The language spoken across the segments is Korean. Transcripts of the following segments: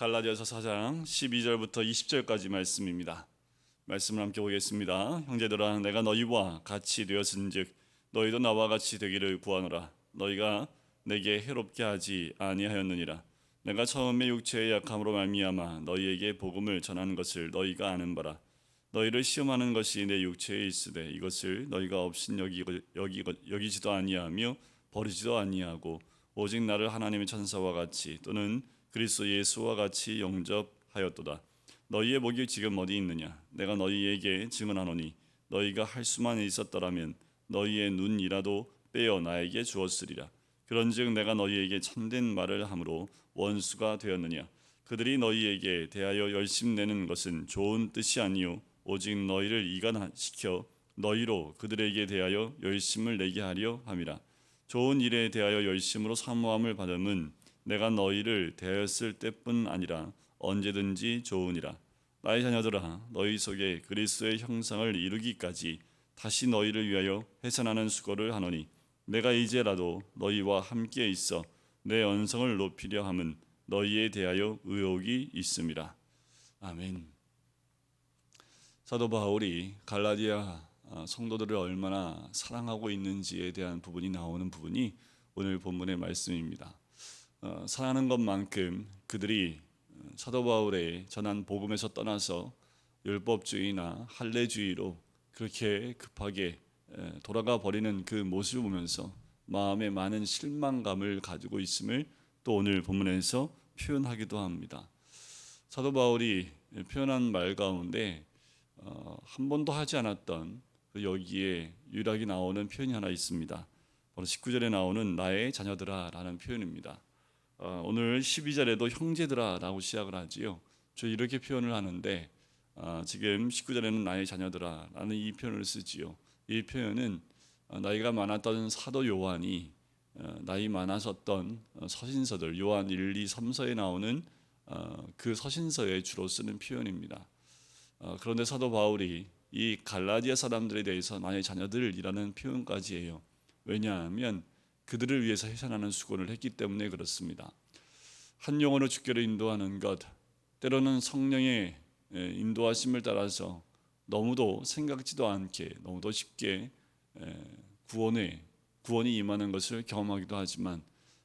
갈라디아서 4장 12절부터 20절까지 말씀입니다. 말씀을 함께 보겠습니다. 형제들아 내가 너희와 같이 되었은즉 너희도 나와 같이 되기를 구하노라. 너희가 내게 해롭게 하지 아니하였느니라. 내가 처음에 육체의 약함으로 말미암아 너희에게 복음을 전하는 것을 너희가 아는 바라. 너희를 시험하는 것이 내 육체에 있으되 이것을 너희가 없인 여기 여기 여기지도 아니하며 버리지도 아니하고 오직 나를 하나님의 천사와 같이 또는 그리스도 예수와 같이 영접하였도다. 너희의 복이 지금 어디 있느냐? 내가 너희에게 증언하노니 너희가 할 수만 있었더라면 너희의 눈이라도 빼어 나에게 주었으리라. 그런즉 내가 너희에게 참된 말을 함으로 원수가 되었느냐? 그들이 너희에게 대하여 열심 내는 것은 좋은 뜻이 아니요 오직 너희를 이간시켜 너희로 그들에게 대하여 열심을 내게 하려 함이라. 좋은 일에 대하여 열심으로 사모함을 받음은 내가 너희를 대하였을 때뿐 아니라 언제든지 좋으니라. 나의 자녀들아 너희 속에 그리스도의 형상을 이루기까지 다시 너희를 위하여 해산하는 수고를 하노니 내가 이제라도 너희와 함께 있어 내 언성을 높이려 함은 너희에 대하여 의혹이 있음이라. 아멘. 사도 바울이 갈라디아 아, 성도들을 얼마나 사랑하고 있는지에 대한 부분이 나오는 부분이 오늘 본문의 말씀입니다. 어, 사랑하는 것만큼 그들이 어, 사도 바울의 전한 복음에서 떠나서 율법주의나 할례주의로 그렇게 급하게 돌아가 버리는 그 모습을 보면서 마음에 많은 실망감을 가지고 있음을 또 오늘 본문에서 표현하기도 합니다. 사도 바울이 표현한 말 가운데 어, 한 번도 하지 않았던 그 여기에 유일하게 나오는 표현이 하나 있습니다. 바로 19절에 나오는 나의 자녀들아라는 표현입니다. 어, 오늘 12절에도 형제들아라고 시작을 하지요. 저 이렇게 표현을 하는데 어, 지금 19절에는 나의 자녀들아라는 이 표현을 쓰지요. 이 표현은 어, 나이가 많았던 사도 요한이 어, 나이 어, 서신서들 요한 1, 2, 3서에 나오는 어, 그 서신서에 주로 쓰는 표현입니다. 어, 그런데 사도 바울이 이 갈라디아 사람들에 대해서 나의 자녀들이라는 표현까지 해요. 왜냐하면 그들을 위해서 해산하는 수고를 했기 때문에 그렇습니다. 한 영혼을 주께로 인도하는 것, 때로는 성령의 인도하심을 따라서 너무도 생각지도 않게, 너무도 쉽게 구원에 구원이 임하는 것을 경험하기도 하지만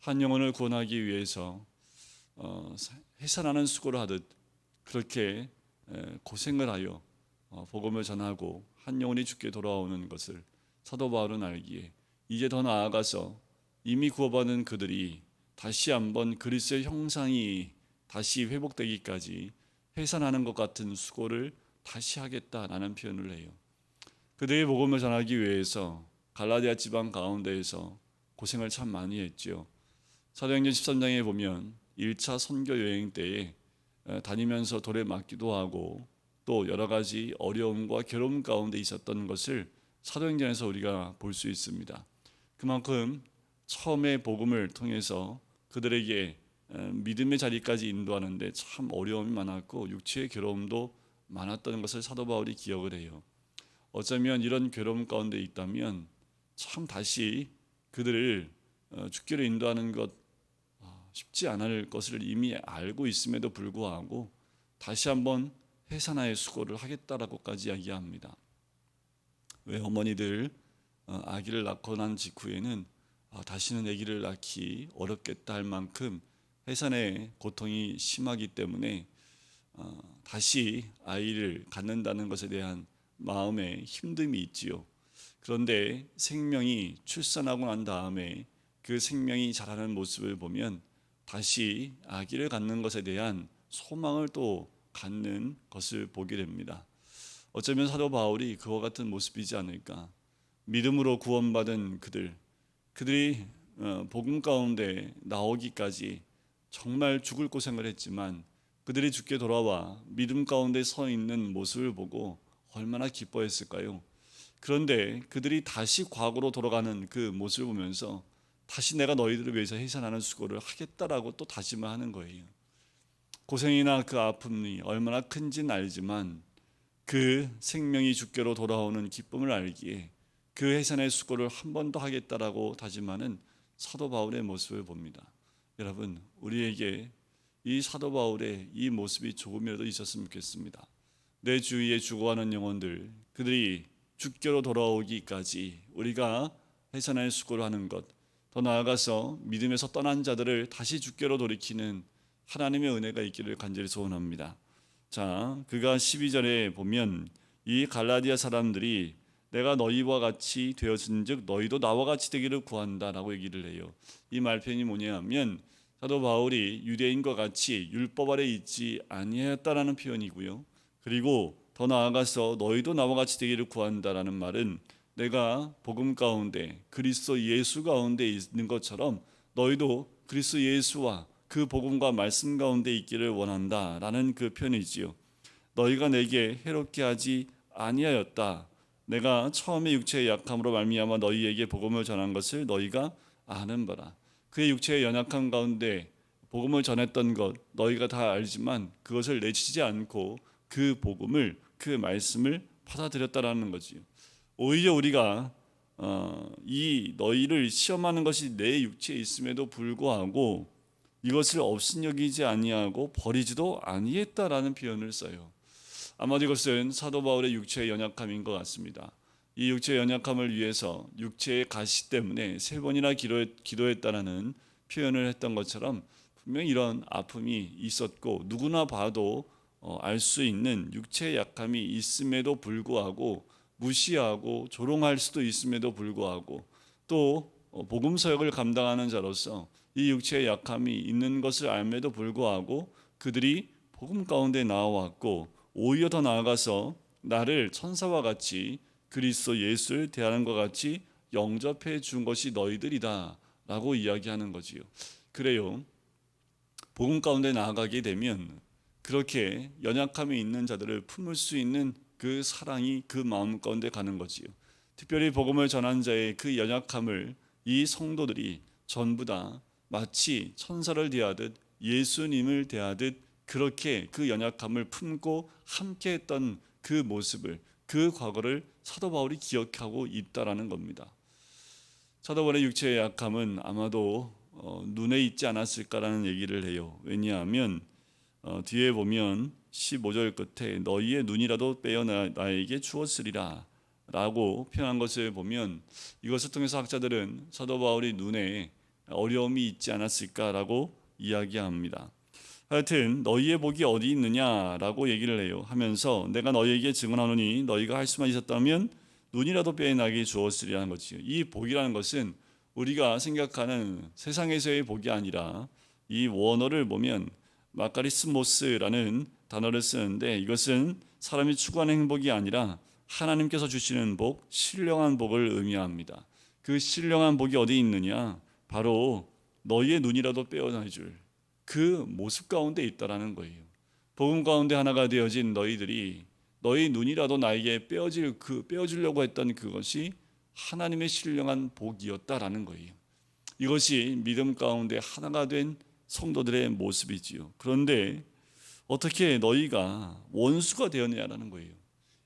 한 영혼을 구원하기 위해서 어, 해산하는 수고를 하듯 그렇게 고생을 하여 어, 복음을 전하고 한 영혼이 죽게 돌아오는 것을 사도 바울은 알기에 이제 더 나아가서 이미 구원받은 그들이 다시 한번 그리스의 형상이 다시 회복되기까지 해산하는 것 같은 수고를 다시 하겠다라는 표현을 해요. 그들의 복음을 전하기 위해서 갈라디아 지방 가운데에서 고생을 참 많이 했지요. 사도행전 13장에 보면 1차 선교 여행 때에 다니면서 돌에 맞기도 하고 또 여러 가지 어려움과 괴로움 가운데 있었던 것을 사도행전에서 우리가 볼 수 있습니다. 그만큼 처음에 복음을 통해서 그들에게 믿음의 자리까지 인도하는데 참 어려움이 많았고 육체의 괴로움도 많았던 것을 사도 바울이 기억을 해요. 어쩌면 이런 괴로움 가운데 있다면 참 다시 그들을 어, 죽기로 인도하는 것 아, 쉽지 않을 것을 이미 알고 있음에도 불구하고 다시 한번 해산하의 수고를 하겠다라고까지 이야기합니다. 왜 어머니들 어, 아기를 낳고 난 직후에는 아, 다시는 아기를 낳기 어렵겠다 할 만큼 해산의 고통이 심하기 때문에 어, 다시 아이를 갖는다는 것에 대한 마음에 힘듦이 있지요. 그런데 생명이 출산하고 난 다음에 그 생명이 자라는 모습을 보면 다시 아기를 갖는 것에 대한 소망을 또 갖는 것을 보게 됩니다. 어쩌면 사도 바울이 그와 같은 모습이지 않을까. 믿음으로 구원받은 그들, 그들이 어, 복음 가운데 나오기까지 정말 죽을 고생을 했지만 그들이 죽게 돌아와 믿음 가운데 서 있는 모습을 보고 얼마나 기뻐했을까요? 그런데 그들이 다시 과거로 돌아가는 그 모습을 보면서 다시 내가 너희들을 위해서 해산하는 수고를 하겠다라고 또 다짐을 하는 거예요. 고생이나 그 아픔이 얼마나 큰지는 알지만 그 생명이 주께로 돌아오는 기쁨을 알기에 그 해산의 수고를 한 번 더 하겠다라고 다짐하는 사도 바울의 모습을 봅니다. 여러분, 우리에게 이 사도 바울의 이 모습이 조금이라도 있었으면 좋겠습니다. 내 주위에 죽어가는 영혼들 그들이 죽게로 돌아오기까지 우리가 해산의 수고를 하는 것, 더 나아가서 믿음에서 떠난 자들을 다시 죽게로 돌이키는 하나님의 은혜가 있기를 간절히 소원합니다. 자, 그가 12절에 보면 이 갈라디아 사람들이 내가 너희와 같이 되었은즉 너희도 나와 같이 되기를 구한다라고 얘기를 해요. 이 말편이 뭐냐면 사도 바울이 유대인과 같이 율법 아래 있지 아니하였다라는 표현이고요. 그리고 더 나아가서 너희도 나와 같이 되기를 구한다라는 말은 내가 복음 가운데 그리스도 예수 가운데 있는 것처럼 너희도 그리스도 예수와 그 복음과 말씀 가운데 있기를 원한다라는 그 표현이지요. 너희가 내게 해롭게 하지 아니하였다. 내가 처음에 육체의 약함으로 말미암아 너희에게 복음을 전한 것을 너희가 아는 바라. 그의 육체의 연약함 가운데 복음을 전했던 것 너희가 다 알지만 그것을 내치지 않고 그 복음을 그 말씀을 받아들였다라는 거지요. 오히려 우리가 어, 이 너희를 시험하는 것이 내 육체에 있음에도 불구하고 이것을 업신여기지 아니하고 버리지도 아니했다라는 표현을 써요. 아마도 이것은 사도 바울의 육체의 연약함인 것 같습니다. 이 육체의 연약함을 위해서 육체의 가시 때문에 세 번이나 기도했 다라는 표현을 했던 것처럼 분명히 이런 아픔이 있었고 누구나 봐도 어, 알수 있는 육체의 약함이 있음에도 불구하고 무시하고 조롱할 수도 있음에도 불구하고 또 어, 복음 사역을 감당하는 자로서 이 육체의 약함이 있는 것을 알매도 불구하고 그들이 복음 가운데 나와왔고 오히려 더 나아가서 나를 천사와 같이 그리스도 예수를 대하는 것 같이 영접해 준 것이 너희들이다 라고 이야기하는 거지요. 그래요. 복음 가운데 나아가게 되면 그렇게 연약함이 있는 자들을 품을 수 있는 그 사랑이 그 마음 가운데 가는 거지요. 특별히 복음을 전한 자의 그 연약함을 이 성도들이 전부 다 마치 천사를 대하듯 예수님을 대하듯 그렇게 그 연약함을 품고 함께했던 그 모습을 그 과거를 사도 바울이 기억하고 있다라는 겁니다. 사도 바울의 육체의 약함은 아마도 어, 눈에 있지 않았을까라는 얘기를 해요. 왜냐하면 어, 뒤에 보면 15절 끝에 너희의 눈이라도 빼어 나, 나에게 주었으리라 라고 표현한 것을 보면 이것을 통해서 학자들은 사도 바울이 눈에 어려움이 있지 않았을까라고 이야기합니다. 하여튼 너희의 복이 어디 있느냐라고 얘기를 해요. 하면서 내가 너희에게 증언하노니 너희가 할 수만 있었다면 눈이라도 빼나게 주었으리라는 거지요. 이 복이라는 것은 우리가 생각하는 세상에서의 복이 아니라 이 원어를 보면 마카리스모스라는 단어를 쓰는데 이것은 사람이 추구하는 행복이 아니라 하나님께서 주시는 복, 신령한 복을 의미합니다. 그 신령한 복이 어디 있느냐? 바로 너희의 눈이라도 빼어나 줄 그 모습 가운데 있다라는 거예요. 복음 가운데 하나가 되어진 너희들이 너희 눈이라도 나에게 빼어질 그 빼어주려고 했던 그것이 하나님의 신령한 복이었다라는 거예요. 이것이 믿음 가운데 하나가 된 성도들의 모습이지요. 그런데 어떻게 너희가 원수가 되었냐라는 거예요.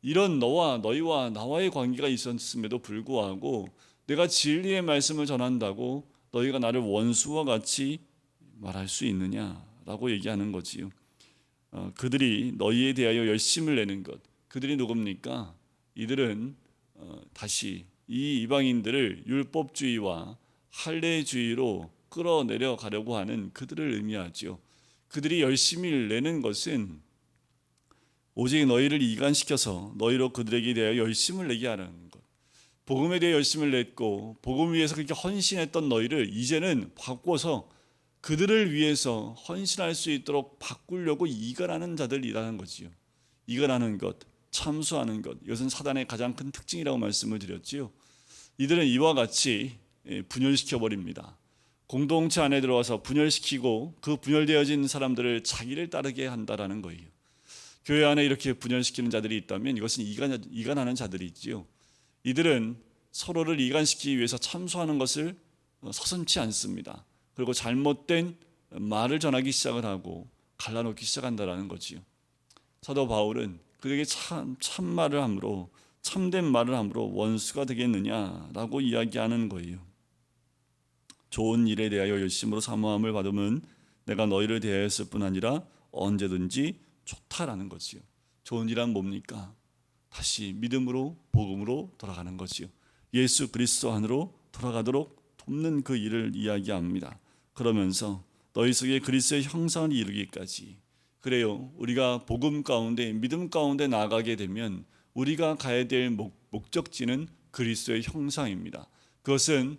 이런 너와 너희와 나와의 관계가 있었음에도 불구하고 내가 진리의 말씀을 전한다고 너희가 나를 원수와 같이 말할 수 있느냐라고 얘기하는 거지요. 어, 그들이 너희에 대하여 열심을 내는 것. 그들이 누굽니까? 이들은 어, 다시 이 이방인들을 율법주의와 할례주의로 끌어내려 가려고 하는 그들을 의미하지요. 그들이 열심히 내는 것은 오직 너희를 이간시켜서 너희로 그들에게 대하여 열심을 내게 하는 것. 복음에 대해 열심을 냈고 복음 위해서 그렇게 헌신했던 너희를 이제는 바꿔서 그들을 위해서 헌신할 수 있도록 바꾸려고 이간하는 자들이라는 거지요. 이간하는 것, 참수하는 것. 이것은 사단의 가장 큰 특징이라고 말씀을 드렸지요. 이들은 이와 같이 예, 분열시켜 버립니다. 공동체 안에 들어와서 분열시키고 그 분열되어진 사람들을 자기를 따르게 한다라는 거예요. 교회 안에 이렇게 분열시키는 자들이 있다면 이것은 이간, 이간하는 자들이지요. 이들은 서로를 이간시키기 위해서 참소하는 것을 서슴치 않습니다. 그리고 잘못된 말을 전하기 시작을 하고 갈라놓기 시작한다라는 거지요. 사도 바울은 그에게 참 참 말을 함으로 참된 말을 함으로 원수가 되겠느냐라고 이야기하는 거예요. 좋은 일에 대하여 열심으로 사모함을 받으면 내가 너희를 대하였을 뿐 아니라 언제든지 좋다라는 거지요. 좋은 일은 뭡니까? 다시 믿음으로 복음으로 돌아가는 거지요. 예수 그리스도 안으로 돌아가도록 돕는 그 일을 이야기합니다. 그러면서 너희 속에 그리스도의 형상을 이루기까지 그래요. 우리가 복음 가운데 믿음 가운데 나가게 되면 우리가 가야 될 목, 목적지는 그리스도의 형상입니다. 그것은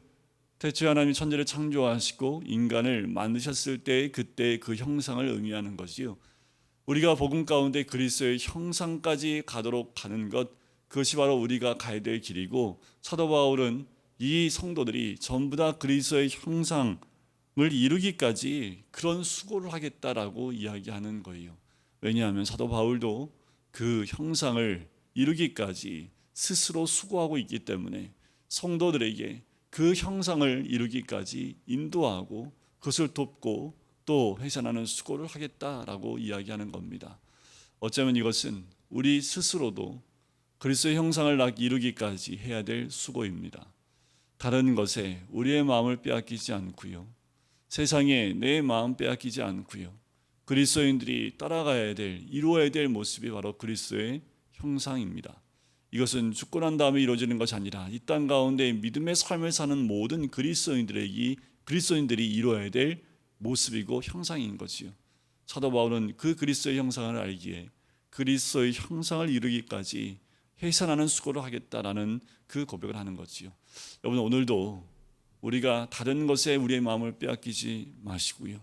대체 하나님 천지를 창조하시고 인간을 만드셨을 때 그때 그 형상을 의미하는 것이요. 우리가 복음 가운데 그리스도의 형상까지 가도록 가는 것 그것이 바로 우리가 가야 될 길이고 사도 바울은 이 성도들이 전부 다 그리스도의 형상을 이루기까지 그런 수고를 하겠다라고 이야기하는 거예요. 왜냐하면 사도 바울도 그 형상을 이루기까지 스스로 수고하고 있기 때문에 성도들에게 그 형상을 이루기까지 인도하고 그것을 돕고 또 회산하는 수고를 하겠다라고 이야기하는 겁니다. 어쩌면 이것은 우리 스스로도 그리스도의 형상을 락 이루기까지 해야 될 수고입니다. 다른 것에 우리의 마음을 빼앗기지 않고요. 세상에 내 마음 빼앗기지 않고요. 그리스도인들이 따라가야 될 이루어야 될 모습이 바로 그리스도의 형상입니다. 이것은 죽고 난 다음에 이루어지는 것이 아니라 이 땅 가운데 믿음의 삶을 사는 모든 그리스도인들에게 그리스도인들이 이루어야 될 모습이고 형상인 거지요. 사도 바울은 그 그리스도의 형상을 알기에 그리스도의 형상을 이루기까지 해산하는 수고를 하겠다라는 그 고백을 하는 거지요. 여러분 오늘도 우리가 다른 것에 우리의 마음을 빼앗기지 마시고요.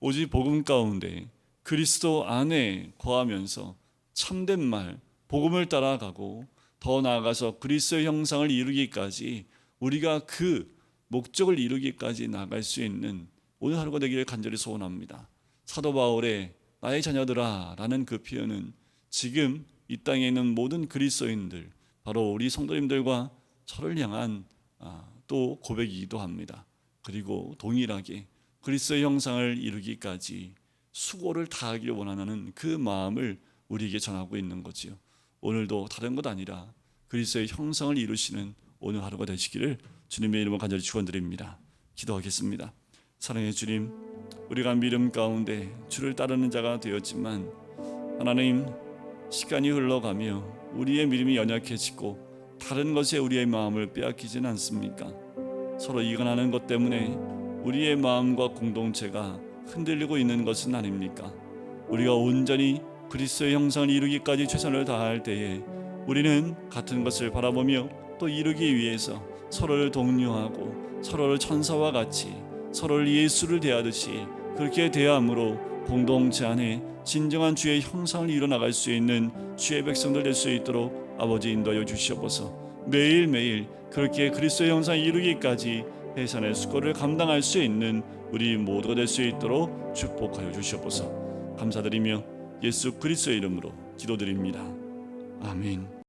오직 복음 가운데 그리스도 안에 거하면서 참된 말, 복음을 따라가고 더 나아가서 그리스도의 형상을 이루기까지 우리가 그 목적을 이루기까지 나갈 수 있는 오늘 하루가 되기를 간절히 소원합니다. 사도 바울의 나의 자녀들아 라는 그 표현은 지금 이 땅에 있는 모든 그리스도인들 바로 우리 성도님들과 저를 향한 아, 또 고백이기도 합니다. 그리고 동일하게 그리스도의 형상을 이루기까지 수고를 다하기를 원하는 그 마음을 우리에게 전하고 있는 거지요. 오늘도 다른 것 아니라 그리스도의 형상을 이루시는 오늘 하루가 되시기를 주님의 이름으로 간절히 축원드립니다. 기도하겠습니다. 사랑의 주님, 우리가 믿음 가운데 주를 따르는 자가 되었지만 하나님 시간이 흘러가며 우리의 믿음이 연약해지고 다른 것에 우리의 마음을 빼앗기지는 않습니까? 서로 이간하는 것 때문에 우리의 마음과 공동체가 흔들리고 있는 것은 아닙니까? 우리가 온전히 그리스도의 형상을 이루기까지 최선을 다할 때에 우리는 같은 것을 바라보며 또 이루기 위해서 서로를 독려하고 서로를 천사와 같이 서로를 예수를 대하듯이 그렇게 대함으로 공동체 안에 진정한 주의 형상을 이뤄나갈 수 있는 주의 백성들 될 수 있도록 아버지 인도하여 주시옵소서. 매일매일 그렇게 그리스도의 형상 이루기까지 해산의 수고를 감당할 수 있는 우리 모두가 될 수 있도록 축복하여 주시옵소서. 감사드리며 예수 그리스도의 이름으로 기도드립니다. 아멘